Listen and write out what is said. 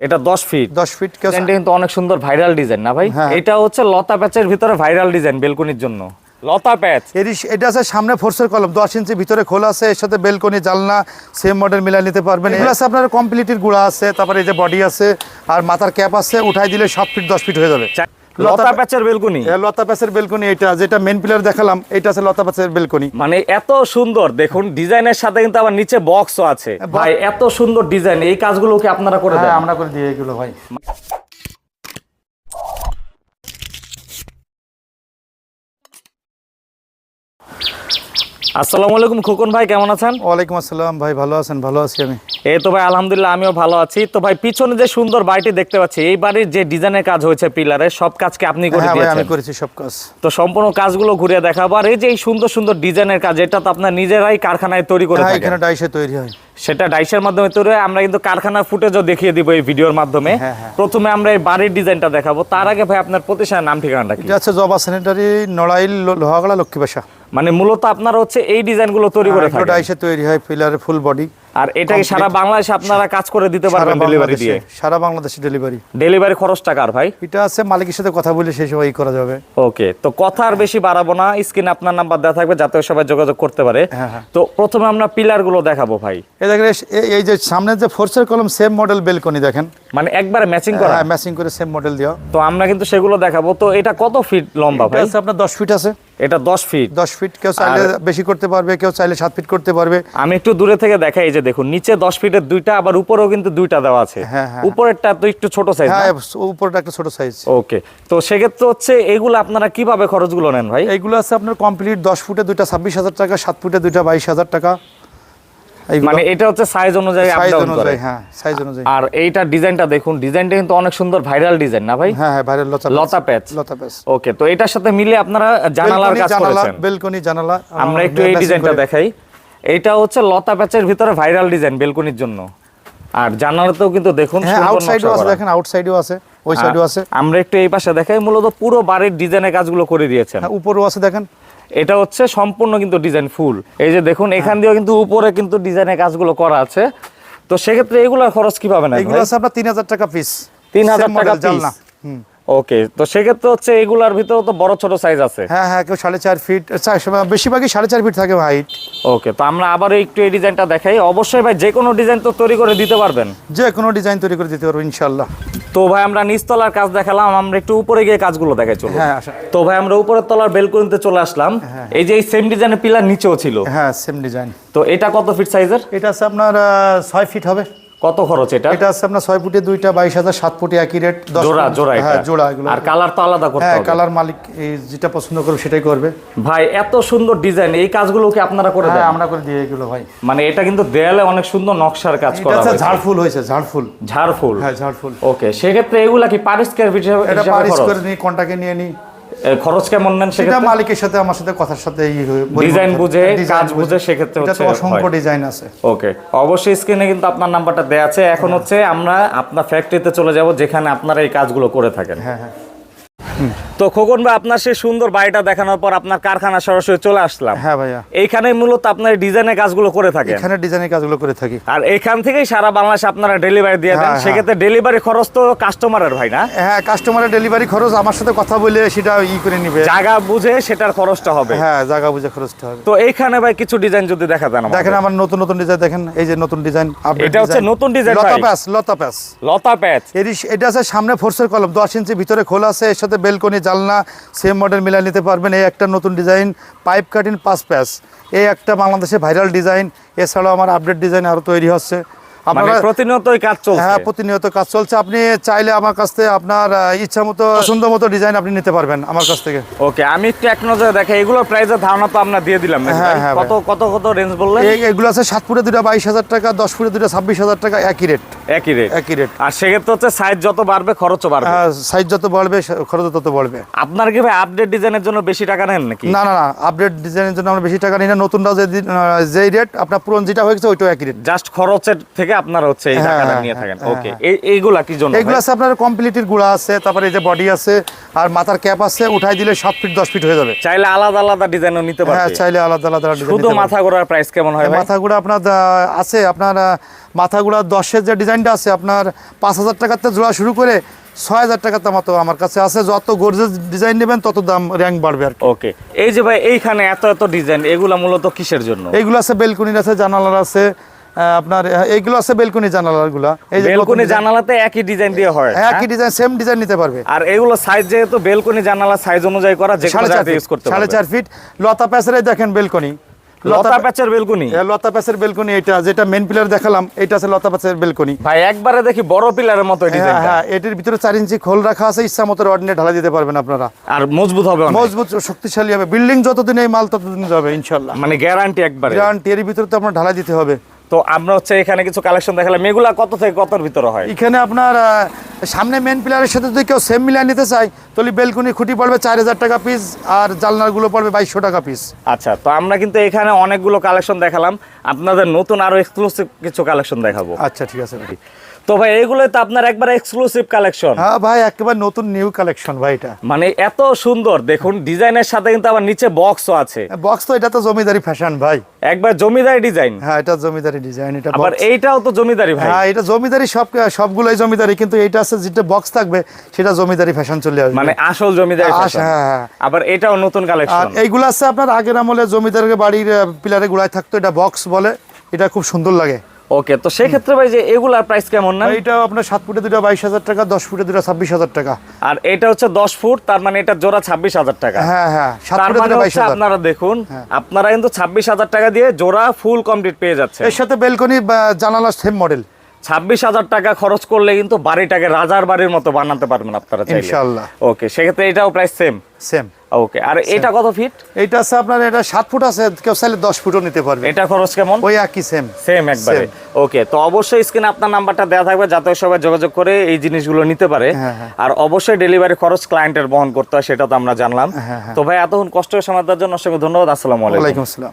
এটা দশ ফিট দশ ফিট কেউ ডিজাইনটা কিন্তু অনেক সুন্দর ভাইরাল ডিজাইন না ভাই? হ্যাঁ। এটা হচ্ছে লতা প্যাচের ভিতরে ভাইরাল ডিজাইন বেলকনির জন্য। লতা প্যাচ এটা আছে সামনে ফোর্সের কলম দশ ইঞ্চি ভিতরে খোলা আছে এর সাথে বেলকনি জালনা সেম মডেল মিলাই নিতে পারবেন। এগুলো আছে আপনার কমপ্লিটের গুড়া আছে তারপরে এই যে বডি আছে আর মাথার ক্যাপ আছে উঠাই দিলে সাত ফিট দশ ফিট হয়ে যাবে। লতা প্যাচের বেলকনি। লতা প্যাচের বেলকনি এটা যেটা মেন পিলার দেখালাম এটা আছে লতা প্যাচের বেলকনি। মানে এত সুন্দর দেখুন ডিজাইনের সাথে কিন্তু আবার নিচে বক্সও আছে। ভাই এত সুন্দর ডিজাইন এই কাজগুলো কি আপনারা করে দেন? হ্যাঁ আমরা করে দিই এগুলো ভাই। আসসালামু আলাইকুম খোকন ভাই কেমন আছেন? ওয়ালাইকুম আসসালাম ভাই ভালো আছেন? ভালো আছি আমি। এই তো ভাই আলহামদুলিল্লাহ আমিও ভালো আছি। তো ভাই পিছনে যে সুন্দর বাড়িটি দেখতে পাচ্ছি এই বাড়ির যে ডিজাইনের কাজ হয়েছে পিলারে সব কাজকে আপনি করে হ্যাঁ আমি করেছি সব কাজ। তো সম্পূর্ণ কাজগুলো ঘুরিয়ে দেখাবো। আর এই যে এই সুন্দর সুন্দর ডিজাইনের কাজ এটা তো আপনার নিজেরাই কারখানায় তৈরি করে হ্যাঁ থাকেন। এখানে ডাইসে তৈরি হয়। সেটা ডাইসের মাধ্যমে তৈরি হয়। আমরা কিন্তু কারখানার ফুটেজও দেখিয়ে দিব এই ভিডিওর মাধ্যমে। হ্যাঁ, হ্যাঁ। প্রথমে আমরা এই বাড়ির ডিজাইনটা দেখাবো। তার আগে ভাই আপনার প্রতিষ্ঠানের নাম ঠিকানাটা কি? এটা আছে জবা স্যানিটারি নড়াইল লোহাগড়া লক্ষ্মীবাসা। মানে মূলত আপনারা হচ্ছে এই ডিজাইনগুলো তৈরি করে থাকেন। ডাইসে তৈরি হয় পিলারে ফুল বডি আর এটাকে সারা বাংলাদেশে আপনারা কাজ করে দিতে পারবেন ডেলিভারি দিয়ে? সারা বাংলাদেশে ডেলিভারি ডেলিভারি খরচটা কার ভাই? এটা আছে মালিকের সাথে কথা বলে সেই সময় করা যাবে। ওকে তো কথা আর বেশি বাড়াবো না। স্ক্রিনে আপনার নাম্বার দেওয়া থাকবে যাতে সবাই যোগাযোগ করতে পারে। হ্যাঁ, হ্যাঁ। তো প্রথমে আমরা পিলারগুলো দেখাবো ভাই। এই দেখেন এই- যে সামনে যে ফোর্সের কলম সেম মডেল বেলকনি দেখেন। মানে একবারে ম্যাচিং করা। হ্যাঁ ম্যাচিং করে সেম মডেল দেওয়া তো আমরা কিন্তু সেগুলো দেখাবো। তো এটা কত ফিট লম্বা ভাই? আপনার দশ ফিট আছে। এটা দশ ফিট দশ ফিট কেউ চাইলে বেশি করতে পারবে কেউ চাইলে সাত ফিট করতে পারবে। আমি একটু দূরে থেকে দেখাই এই যে দেখুন নিচে দশ ফিটের দুইটা আবার উপরেও কিন্তু দুইটা দেওয়া আছে। হ্যাঁ, হ্যাঁ। উপরেরটা তো একটু ছোট সাইজ হ্যাঁ উপরটা একটা ছোট সাইজ ওকে তো সেক্ষেত্রে হচ্ছে এগুলো আপনারা কীভাবে খরচগুলো নেন ভাই? এইগুলো আছে আপনার কমপ্লিট দশ ফুটে দুইটা ছাব্বিশ হাজার টাকা সাত ফুটে দুইটা বাইশ হাজার টাকা। এইগুলো মানে এটা হচ্ছে সাইজ অনুযায়ী সাইজ অনুযায়ী হ্যাঁ সাইজ অনুযায়ী। আর এইটা ডিজাইনটা দেখুন ডিজাইনটা কিন্তু অনেক সুন্দর ভাইরাল ডিজাইন না ভাই? হ্যাঁ হ্যাঁ বাইরের লতা লতা প্যাচ লতা প্যাচ ওকে তো এটার সাথে মিলে আপনারা জানালার কাজ করেছেন। বেলকনি জানালা আমরা একটু এই ডিজাইনটা দেখাই। এইটা হচ্ছে লতা প্যাচের ভিতরে ভাইরাল ডিজাইন বেলকনির জন্য। আর জানালাতেও কিন্তু দেখুন হ্যাঁ আউটসাইডও নকশা আছে। দেখেন আউটসাইডও আছে ওই সাইডও আছে। আমরা একটু এই পাশে দেখাই মূলত পুরো বাড়ির ডিজাইনের কাজগুলো করে দিয়েছেন। হ্যাঁ উপরেও আছে দেখেন। এটা হচ্ছে সম্পূর্ণ কিন্তু ডিজাইন ফুল। এই যে দেখুন এখান দিয়েও কিন্তু উপরে কিন্তু ডিজাইনের কাজগুলো করা আছে। তো সেক্ষেত্রে এগুলোর খরচ কীভাবে পাবেন এগুলো আছে আপনার তিন হাজার টাকা পিস 3000 টাকা piece? ওকে তো সেক্ষেত্রে হচ্ছে এগুলার ভিতরে তো বড় ছোট সাইজ আছে। হ্যাঁ হ্যাঁ কেউ সাড়ে চার ফিট বেশিরভাগই সাড়ে চার ফিট থাকে হাইট ওকে তো আমরা আবার একটু এই ডিজাইনটা দেখাই। অবশ্যই ভাই যে কোনো ডিজাইন তো তৈরি করে দিতে পারবেন। যে কোনো ডিজাইন তৈরি করে দিতে পারব ইনশাল্লাহ তো ভাই আমরা নিচতলার কাজ দেখালাম আমরা একটু উপরে গিয়ে কাজগুলো দেখাই চলো হ্যাঁ তো ভাই আমরা উপরের তলার বেলকনিতে চলে আসলাম। এই যে এই সেম ডিজাইনের পিলার নিচেও ছিল। হ্যাঁ সেম ডিজাইন তো এটা কত ফিট সাইজের এটা আছে আপনার ছয় ফিট হবে। কত খরচ এটা? এটা আছে আপনার ছয় ফুটে দুইটা বাইশ হাজার সাত ফুটে একই রেট জোড়া জোড়া হ্যাঁ জোড়া এগুলো। আর কালার তো আলাদা করতে হ্যাঁ কালার মালিক এই যেটা পছন্দ করবে সেটাই করবে। ভাই এত সুন্দর ডিজাইন এই কাজগুলো কি আপনারা করে হ্যাঁ দেন? আমরা করে দিই এগুলো ভাই। মানে এটা কিন্তু দেয়ালে অনেক সুন্দর নকশার কাজ এটা করা হচ্ছে হয়েছে। ঝাড়ফুল হয়েছে ঝাড়ফুল। ঝাড় ফুল হ্যাঁ ঝাড়ফুল। ওকে সেক্ষেত্রে এগুলা কি পার স্কয়ার ফিট এটা পারিস করে নিই কন্টাকে নিয়ে নিই? খরচ কেমন নেন সেটা মালিকের সাথে আমার সাথে কথার সাথে ডিজাইন বুঝে কাজ বুঝে। সেক্ষেত্রে হচ্ছে অসংখ্য ডিজাইন আছে। ওকে অবশ্যই স্ক্রিনে কিন্তু আপনার নাম্বারটা দেওয়া আছে। এখন হচ্ছে আমরা আপনার ফ্যাক্টরিতে চলে যাব যেখানে আপনারা এই কাজগুলো করে থাকেন। হ্যাঁ হ্যাঁ। তো খোকন ভাই আপনার সেই সুন্দর বাড়িটা দেখানোর পর আপনার কারখানা সরাসরি চলে আসলাম। হ্যাঁ ভাইয়া। এইখানে মূলত আপনার ডিজাইনের কাজগুলো করে থাকেন? এখানে ডিজাইনের কাজগুলো করে থাকি। আর এখান থেকেই সারা বাংলাদেশে আপনারা ডেলিভারি দিয়ে দেন। হ্যাঁ, হ্যাঁ। সেক্ষেত্রে ডেলিভারি খরচ তো কাস্টমারের ভাই না? হ্যাঁ কাস্টমারের ডেলিভারি খরচ আমার সাথে কথা বলে সেটা ই করে নিবে। জায়গা বুঝে সেটার খরচটা হবে। হ্যাঁ জায়গা বুঝে খরচটা হবে। তো এইখানে ভাই কিছু ডিজাইন যদি দেখা দেন। দেখেন আমার নতুন নতুন ডিজাইন দেখেন এই যে নতুন ডিজাইন এটা হচ্ছে নতুন ডিজাইন লতা। প্যাস লতা প্যাস লতা প্যাচ এটা আছে সামনে ফোর্সের কলম দশ ইঞ্চি ভিতরে খোলা আছে এর সাথে বেলকনি, জালনা সেম মডেল মিলাই নিতে পারবেন। এই একটা নতুন ডিজাইন পাইপ কাটিং পাস প্যাস এই একটা বাংলাদেশে ভাইরাল ডিজাইন এছাড়াও আমার আপডেট ডিজাইন আরও তৈরি হচ্ছে। আপনারা প্রতিনিয়তই কাজ চলছে। হ্যাঁ প্রতিনিয়ত কাজ চলছে। আপনি চাইলে আমার কাছ থেকে আপনার ইচ্ছা মতো মতো ডিজাইন আপনি নিতে পারবেন আমার কাছ থেকে। ওকে আমি একটু এক নজরে দেখে এগুলোর প্রাইসের ধারণা তো আমরা দিয়ে দিলাম। হ্যাঁ, হ্যাঁ, কত কত কত রেঞ্জ বললেন? এগুলো আছে সাত ফুটে দুটা বাইশ হাজার টাকা দশ ফুটে দুটা ছাব্বিশ হাজার টাকা একই রেট একই রেট একই রেট আর সেক্ষেত্রে হচ্ছে সাইজ যত বাড়বে খরচও বাড়বে। সাইজ যত বাড়বে খরচ তত বাড়বে। আপনার কি ভাই আপডেট ডিজাইনের জন্য বেশি টাকা নেন নাকি? না না না আপডেট ডিজাইনের জন্য আমরা বেশি টাকা নিই না। নতুনটা যে যেই রেট আপনার পুরন যেটা হয়েছে ওইটাও একই রেট জাস্ট খরচের থেকে থেকে আপনারা হচ্ছে এই হ্যাঁ, টাকাটা হ্যাঁ, নিয়ে থাকেন। হ্যাঁ, ওকে এইগুলা কি জন্য এগুলো আছে আপনার কমপ্লিটের গুড়া আছে তারপরে এই যে বডি আছে আর মাথার ক্যাপ আছে উঠাই দিলে সাত ফিট দশ ফিট হয়ে যাবে। চাইলে আলাদা আলাদা ডিজাইনও নিতে হ্যাঁ চাইলে আলাদা আলাদা ডিজাইন শুধু মাথা গোড়ার প্রাইস কেমন হয় ভাই? মাথাগুলো আপনার আছে। আপনার আহ, মাথাগুলো দশের যে ডিজাইনটা আছে আপনার পাঁচ হাজার টাকাতে জোড়া শুরু করে ছয় হাজার টাকাতে মতো আমার কাছে আছে। যত গর্জেস ডিজাইন নেবেন তত দাম র্যাঙ্ক বাড়বে আর ওকে এই যে ভাই এইখানে এত এত ডিজাইন এগুলা মূলত কিসের জন্য? এইগুলো আছে বেলকুনির আছে জানালার আছে আপনার এইগুলো আছে বেলকুনি জানালাগুলা। এই যে বেলকনি জানালাতে একই ডিজাইন দিয়ে হয় হ্যাঁ, হ্যাঁ? একই ডিজাইন সেম ডিজাইন নিতে পারবে। আর এগুলো সাইজ যেহেতু বেলকনি জানালা সাইজ অনুযায়ী করা যে কোনো জায়গাতে ইউজ করতে পারবে। চার ফিট লতা প্যাসের দেখেন বেলকনি। লতা প্যাচের বেলকনি? লতা প্যাসের বেলকনি এটা যেটা মেন পিলার দেখালাম এটা আছে লতা প্যাসের বেলকনি। ভাই একবারে দেখি বড় পিলারের মতো ডিজাইন হ্যাঁ হ্যাঁ এটির ভিতরে চার ইঞ্চি খোল রাখা আছে ইচ্ছা মতো রড নিয়ে ঢালা দিতে পারবেন আপনারা। আর মজবুত হবে অনেক। মজবুত শক্তিশালী হবে। বিল্ডিং যতদিন এই মাল ততদিন যাবে ইনশাল্লাহ। মানে গ্যারান্টি একবারে। গ্যারান্টি এর ভিতরে তো আপনার ঢালা দিতে হবে। তো আমরা হচ্ছে এখানে কিছু কালেকশন দেখালাম। এগুলা কত থেকে কতর ভিতরে হয়? এখানে আপনার সামনে মেন পিলারের সাথে যদি কেউ সেম মিলিয়ে নিতে চায় তাহলে বেলকুনি খুঁটি পড়বে চার হাজার টাকা পিস আর জালনাগুলো পড়বে বাইশশো টাকা পিস আচ্ছা তো আমরা কিন্তু এখানে অনেকগুলো কালেকশন দেখালাম। আপনাদের নতুন আরও এক্সক্লুসিভ কিছু কালেকশন দেখাবো। আচ্ছা ঠিক আছে তো ভাই এগুলো তো আপনার একবার এক্সক্লুসিভ কালেকশন হ্যাঁ ভাই একেবারে নতুন নিউ কালেকশন ভাই এটা। মানে এত সুন্দর দেখুন ডিজাইনের সাথে কিন্তু আবার নিচে বক্সও আছে। বক্স তো এটা তো জমিদারি ফ্যাশন ভাই। একবার জমিদারি ডিজাইন হ্যাঁ এটা জমিদারি ডিজাইন এটা আবার এইটাও তো জমিদারি ভাই। হ্যাঁ এটা জমিদারি সব সবগুলোই জমিদারি কিন্তু এটা আছে যেটা বক্স থাকবে সেটা জমিদারি ফ্যাশন চলে আসবে। মানে আসল জমিদারি ফ্যাশন হ্যাঁ, হ্যাঁ। আবার এটাও নতুন আর কালেকশন এইগুলো আছে আপনার আগের আমলে জমিদারের বাড়ির পিলারে গুড়ায় থাকতো এটা বক্স বলে এটা খুব সুন্দর লাগে। ওকে তো সেই ক্ষেত্রে ভাই যে এগুলার প্রাইস কেমন না? এটা আপনার 7 ফুটে দুটা বাইশ হাজার টাকা দশ ফুটে দুটা ছাব্বিশ হাজার টাকা। আর এটা হচ্ছে দশ ফুট তার মানে এটা জোড়া ছাব্বিশ হাজার টাকা। হ্যাঁ হ্যাঁ 7 ফুটে মানে দুটা বাইশ হচ্ছে হাজার। আপনারা দেখুন আপনারা কিন্তু ছাব্বিশ হাজার টাকা দিয়ে জোড়া ফুল কমপ্লিট পেয়ে যাচ্ছে এর সাথে বেলকনি জানালা সেম মডেল ছাব্বিশ হাজার টাকা খরচ করলে কিন্তু বাড়িটাকে রাজার বাড়ির মতো বানাতে পারবেন আপনারা ইনশাআল্লাহ। ওকে সেক্ষেত্রে এটাও প্রাইস সেম সেম ওকে আর এটা কত ফিট এইটা আছে আপনার এটা ফুট আছে কেউ চাইলে দশ ফুটও নিতে পারবে। এটা খরচ কেমন? ওই একই সেম সেম একবারে। ওকে তো অবশ্যই স্ক্রিনে আপনার নাম্বারটা দেওয়া থাকবে যাতে সবাই যোগাযোগ করে এই জিনিসগুলো নিতে পারে। হ্যাঁ, হ্যাঁ। আর অবশ্যই ডেলিভারি খরচ ক্লায়েন্টের বহন করতে হয় সেটা তো আমরা জানলাম। হ্যাঁ। তো ভাই এতক্ষণ কষ্ট সময় দেওয়ার জন্য অসংখ্য ধন্যবাদ। আসসালামু আলাইকুম। আসসালাম।